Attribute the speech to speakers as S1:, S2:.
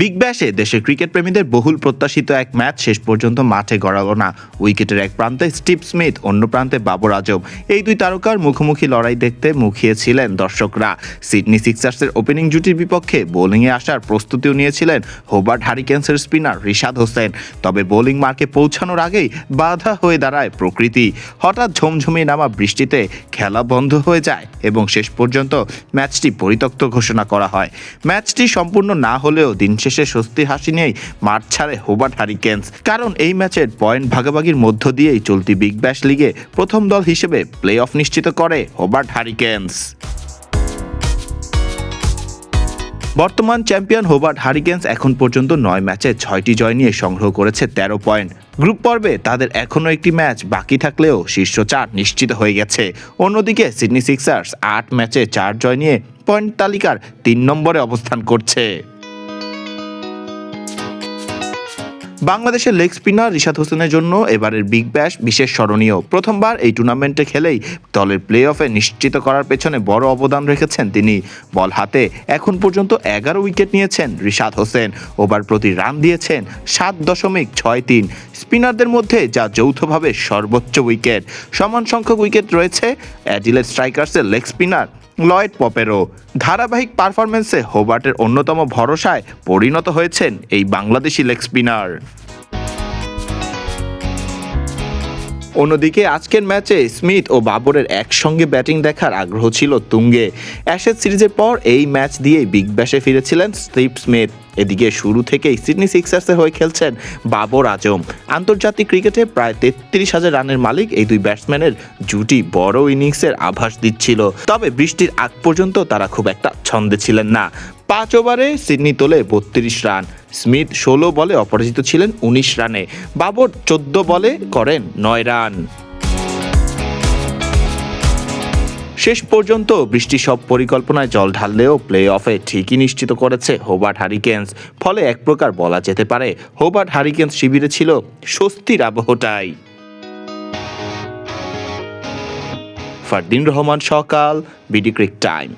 S1: Big ব্যাশে দেশের cricket প্রেমীদের বহুল প্রত্যাশিত এক ম্যাচ শেষ পর্যন্ত মাঠে গড়ালো না। উইকেটের এক প্রান্তে স্টিভ স্মিথ, অন্য প্রান্তে বাবর আজম। এই দুই তারকার মুখোমুখি লড়াই দেখতে মুখিয়েছিলেন দর্শকরা। সিডনি সিক্সার্সের ওপেনিং জুটির বিপক্ষে বোলিংয়ে আসার প্রস্তুতিও নিয়েছিলেন হোবার্ট হারিকেন্সের স্পিনার রিশাদ হোসেন। তবে বোলিং মার্কে পৌঁছানোর আগেই বাধা হয়ে দাঁড়ায় প্রকৃতি। হঠাৎ ঝমঝমিয়ে নামা বৃষ্টিতে খেলা বন্ধ হয়ে যায় এবং শেষ পর্যন্ত ম্যাচটি পরিত্যক্ত ঘোষণা করা হয়। ম্যাচটি সম্পূর্ণ না হলেও দিন শেষে স্বস্তির হাসি নিয়েই মাঠ ছাড়ে হোবার্ট হারিকেন্স। কারণ এই ম্যাচের পয়েন্ট ভাগাভাগির মধ্য দিয়েই চলতি বিগ ব্যাশ লিগে প্রথম দল হিসেবে প্লে অফ নিশ্চিত করে হোবার্ট হারিকেন্স। বর্তমান চ্যাম্পিয়ন হোবার্ট হারিকেন্স এখন পর্যন্ত নয় ম্যাচে ছয়টি জয় নিয়ে সংগ্রহ করেছে তেরো পয়েন্ট। গ্রুপ পর্বে তাদের এখনও একটি ম্যাচ বাকি থাকলেও শীর্ষ চার নিশ্চিত হয়ে গেছে। অন্যদিকে সিডনি সিক্সার্স আট ম্যাচে চার জয় নিয়ে পয়েন্ট তালিকার তিন নম্বরে অবস্থান করছে। বাংলাদেশের লেগ স্পিনার রিশাদ হোসেনের জন্য এবারের বিগ ব্যাশ বিশেষ স্মরণীয়। প্রথমবার এই টুর্নামেন্টে খেলেই দলের প্লে অফে নিশ্চিত করার পেছনে বড় অবদান রেখেছেন তিনি। বল হাতে এখন পর্যন্ত এগারো উইকেট নিয়েছেন রিশাদ হোসেন। ওভার প্রতি রান দিয়েছেন সাত দশমিক ছয় তিন। স্পিনারদের মধ্যে যা যৌথভাবে সর্বোচ্চ উইকেট। সমান সংখ্যক উইকেট রয়েছে অ্যাডিলেট স্ট্রাইকার্সের লেগ স্পিনার লয়েড পপেরও ধারাবাহিক পারফরমেন্সে হোবার্টের অন্যতম ভরসায় পরিণত হয়েছেন এই বাংলাদেশি লেগ স্পিনার। অন্যদিকে আজকের ম্যাচে স্মিথ ও বাবরের একসঙ্গে ব্যাটিং দেখার আগ্রহ ছিল তুঙ্গে। অ্যাশেজ সিরিজের পর এই ম্যাচ দিয়েই বিগ ব্যাশে ফিরেছিলেন স্টিভ স্মিথ। এদিকে শুরু থেকেই সিডনি সিক্সার্সের হয়ে খেলছেন বাবর আজম। আন্তর্জাতিক ক্রিকেটে প্রায় তেত্রিশ হাজার রানের মালিক এই দুই ব্যাটসম্যানের জুটি বড় ইনিংসের আভাস দিচ্ছিল। তবে বৃষ্টির আগ পর্যন্ত তারা খুব একটা ছন্দে ছিলেন না। পাঁচ ওভারে সিডনি তোলে বত্রিশ রান। স্মিথ ষোলো বলে অপরাজিত ছিলেন উনিশ রানে। বাবর চোদ্দ বলে করেন নয় রান। শেষ পর্যন্ত বৃষ্টি সব পরিকল্পনায় জল ঢাললেও প্লে অফে ঠিকই নিশ্চিত করেছে হোবার্ট হারিকেন্স ফলে এক প্রকার বলা যেতে পারে হোবার্ট হারিকেন্স শিবিরে ছিল স্বস্তির আবহটাই। ফারদিন রহমান, সকাল, বিডি ক্রিক টাইম।